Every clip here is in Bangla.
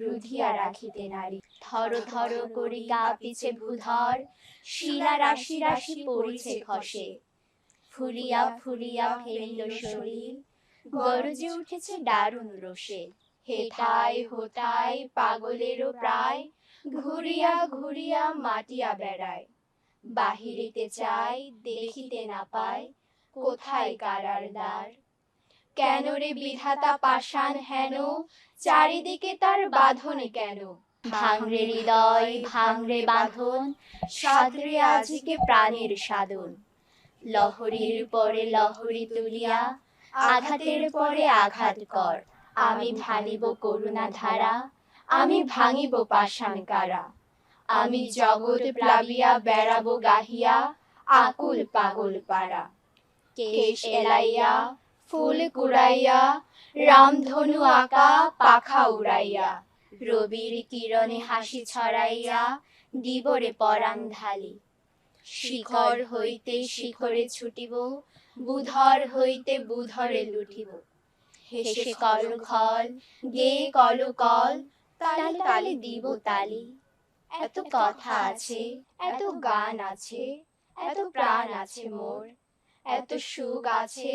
রুধিয়া রাখিতে নারী। থর থর করি কাঁপিছে ভূধর, শিলা রাশি রাশি পড়িছে খসে। ফুলিয়া ফুলিয়া ফেলিল শরীর, গরজে উঠেছে দারুণ রোষে পাগলেরও প্রায়, ঘুরিয়া ঘুরিয়া মাটিয়া বেড়ায়। বাহিরিতে চাই, দেখিতে না পায়, কোথায় কারার দ্বার? কেন রে বিধাতা পাষাণ হেন? চারিদিকে তার বাঁধনে কেন? ভাঙরে হৃদয়, ভাঙরে বাঁধন সাদরে আজিকে প্রাণের সাধন। লহরীর পরে লহরী তুলিয়া, আঘাতের পরে আঘাত কর। আমি ঢালিব করুণা ধারা, আমি ভাঙিব পাষাণ কারা। আমি জগৎ প্লাবিয়া, বেড়াবো গাহিয়া, আকুল পাগল পাড়া কেশ এলাইয়া ফুল কুড়াইয়া, রামধনু আঁকা, পাখা উড়াইয়া। রবির কিরণে হাসি ছড়াইয়া, দিবরে পরাণ ঢালি। শিখর হইতে শিখরে ছুটিব, বুধর হইতে বুধরে লুটিব। হেসে কল খল গে কল কল, তালে তালে দিব তালি। এত কথা আছে, এত গান আছে, এত প্রাণ আছে মোর। এত সুখ আছে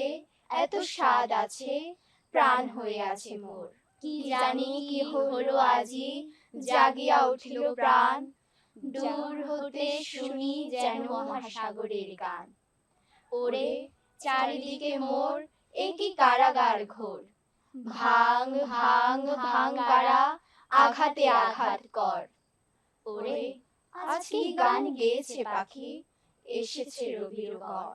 এত স্বাদ আছে, প্রাণ হয়ে আছে মোর। কি জানি কি হলো আজি, জাগিয়া উঠিল প্রাণ। দূর হতে শুনি যেন মহাসাগরের গান। ওরে, চারিদিকে মোর একই কারাগার ঘোর। ভাঙ ভাঙ ভাঙ কারা, আঘাতে আঘাত কর। ওরে, আজ কি গান গেয়েছে পাখি? এসেছে রবির